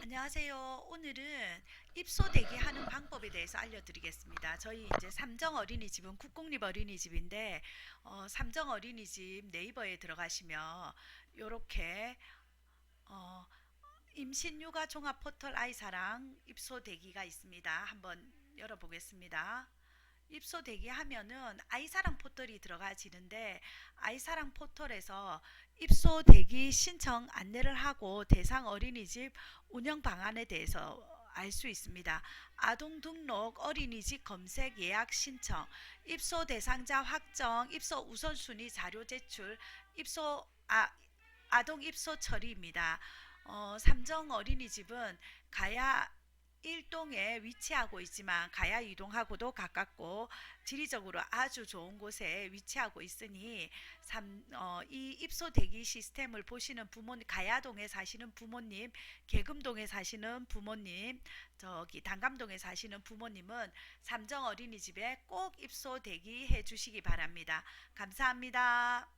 안녕하세요. 오늘은 입소 대기하는 방법에 대해서 알려드리겠습니다. 저희 이제 삼정 어린이집은 국공립 어린이집인데 어, 삼정 어린이집 네이버에 들어가시면 이렇게 어, 임신 육아 종합 포털 아이사랑 입소 대기가 있습니다. 한번 열어보겠습니다. 입소 대기하면은 아이사랑 포털이 들어가지는데 아이사랑 포털에서 입소 대기 신청 안내를 하고 대상 어린이집 운영 방안에 대해서 알 수 있습니다. 아동 등록, 어린이집 검색, 예약 신청, 입소 대상자 확정, 입소 우선순위 자료 제출, 입소 아, 아동 입소 처리입니다. 어, 삼정 어린이집은 가야 1동에 위치하고 있지만 가야 이동하고도 가깝고 지리적으로 아주 좋은 곳에 위치하고 있으니 삼, 어, 이 입소 대기 시스템을 보시는 부모님 가야동에 사시는 부모님 계금동에 사시는 부모님 저기 단감동에 사시는 부모님은 삼정 어린이집에 꼭 입소 대기해 주시기 바랍니다. 감사합니다.